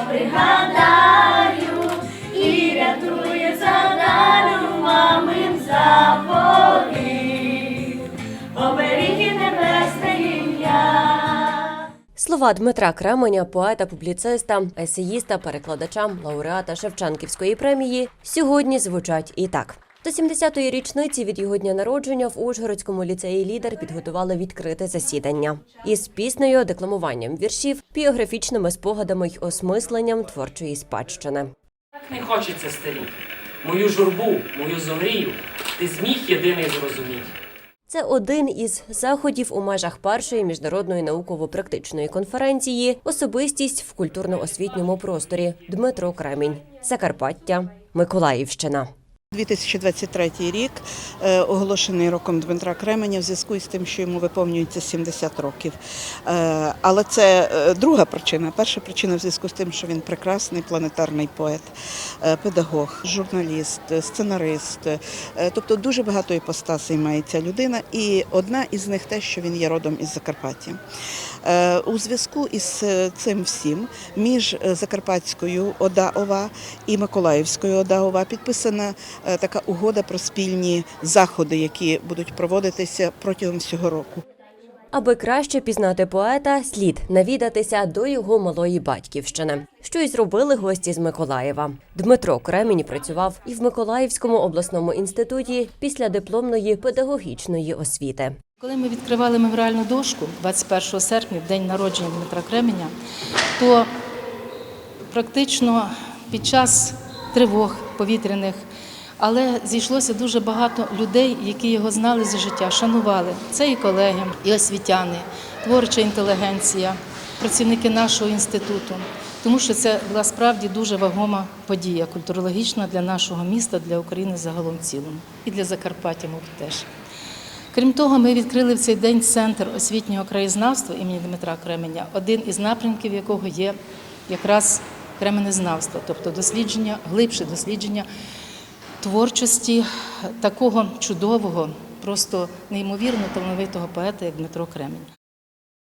пригадаю і рятує за дарю мамин заповіт, небесне. Слова Дмитра Кременя, поета, публіциста, есеїста, перекладача, лауреата Шевченківської премії сьогодні звучать і так. До 70-ї річниці від його дня народження в Ужгородському ліцеї лідер підготували відкрите засідання із піснею, декламуванням віршів, біографічними спогадами й осмисленням творчої спадщини. Так не хочеться старіти. Мою журбу, мою зогрію, ти зміг єдиний зрозуміти. Це один із заходів у межах першої міжнародної науково-практичної конференції Особистість в культурно-освітньому просторі Дмитро Кремінь, Закарпаття, Миколаївщина. 2023 рік е, оголошений роком Дмитра Кременя в зв'язку із тим, що йому виповнюється 70 років. Е, Але це е, друга причина. Перша причина в зв'язку з тим, що він прекрасний планетарний поет, педагог, журналіст, сценарист. Тобто дуже багато іпостасей має ця людина, і одна із них те, що він є родом із Закарпаття. У зв'язку із цим всім між Закарпатською ОДА ОВА і Миколаївською ОДА ОВА підписана така угода про спільні заходи, які будуть проводитися протягом всього року. Аби краще пізнати поета, слід навідатися до його малої батьківщини, що й зробили гості з Миколаєва. Дмитро Кремінь працював і в Миколаївському обласному інституті після дипломної педагогічної освіти. Коли ми відкривали меморіальну дошку 21 серпня, в день народження Дмитра Кременя, то практично під час тривог повітряних, але зійшлося дуже багато людей, які його знали за життя, шанували. Це і колеги, і освітяни, творча інтелігенція, працівники нашого інституту. Тому що це була справді дуже вагома подія культурологічна для нашого міста, для України загалом цілому, і для Закарпаття, мабуть, теж. Крім того, ми відкрили в цей день центр освітнього краєзнавства імені Дмитра Кременя, один із напрямків якого є якраз кременезнавство, тобто дослідження, глибше дослідження творчості такого чудового, просто неймовірно талановитого поета, як Дмитро Кремінь.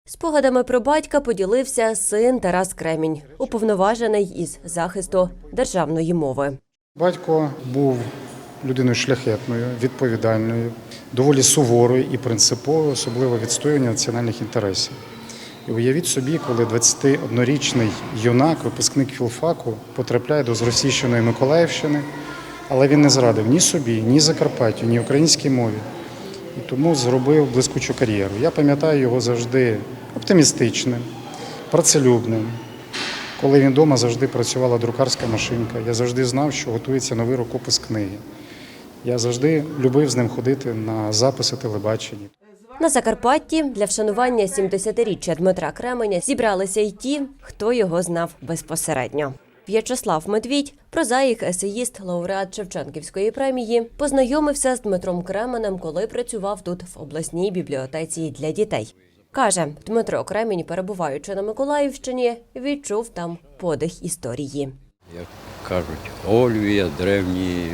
Спогадами про батька поділився син Тарас Кремінь, уповноважений із захисту державної мови. Батько був людиною шляхетною, відповідальною, доволі суворою і принциповою, особливо відстоювання національних інтересів. І уявіть собі, коли 21-річний юнак, випускник філфаку, потрапляє до зросійщеної Миколаївщини, але він не зрадив ні собі, ні Закарпаттю, ні українській мові. І тому зробив блискучу кар'єру. Я пам'ятаю його завжди оптимістичним, працелюбним. Коли він вдома завжди працювала друкарська машинка, я завжди знав, що готується новий рукопис книги. Я завжди любив з ним ходити на записи телебачення. На Закарпатті для вшанування 70-річчя Дмитра Кременя зібралися й ті, хто його знав безпосередньо. В'ячеслав Медвідь, прозаїк, есеїст, лауреат Шевченківської премії, познайомився з Дмитром Кременем, коли працював тут в обласній бібліотеці для дітей. Каже, Дмитро Кремінь, перебуваючи на Миколаївщині, відчув там подих історії. як кажуть, Ольвія, древні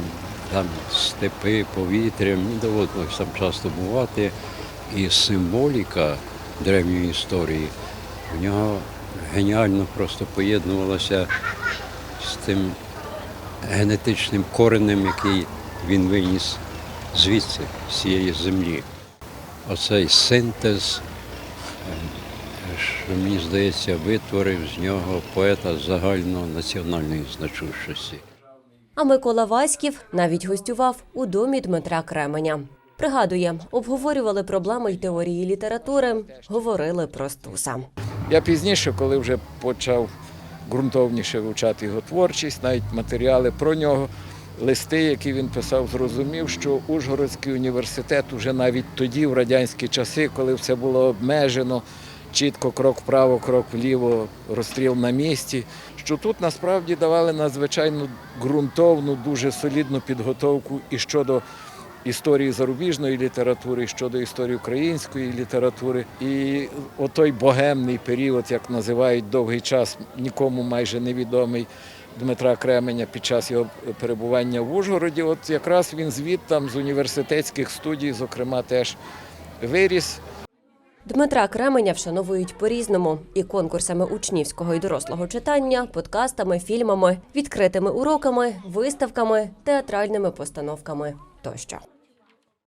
там степи, повітря. Мені доводилось там часто бувати. І символіка древньої історії в нього геніально просто поєднувалася тим генетичним коренем, який він виніс звідси, з цієї землі. Оцей синтез що мені здається, витворив з нього поета загальнонаціональної значущості. А Микола Васьків навіть гостював у домі Дмитра Кременя. Пригадує, обговорювали проблеми й теорії літератури, говорили про Стуса. Я пізніше, коли вже почав ґрунтовніше вивчати його творчість, навіть матеріали про нього, листи, які він писав, зрозумів, що Ужгородський університет уже навіть тоді, в радянські часи, коли все було обмежено, чітко крок вправо, крок вліво, розстріл на місці, що тут насправді давали надзвичайно ґрунтовну, дуже солідну підготовку і щодо історії зарубіжної літератури, щодо історії української літератури. І отой богемний період, як називають довгий час, нікому майже невідомий Дмитра Кременя під час його перебування в Ужгороді. От якраз він звідтам з університетських студій, зокрема, теж виріс. Дмитра Кременя вшановують по-різному і конкурсами учнівського і дорослого читання, подкастами, фільмами, відкритими уроками, виставками, театральними постановками тощо.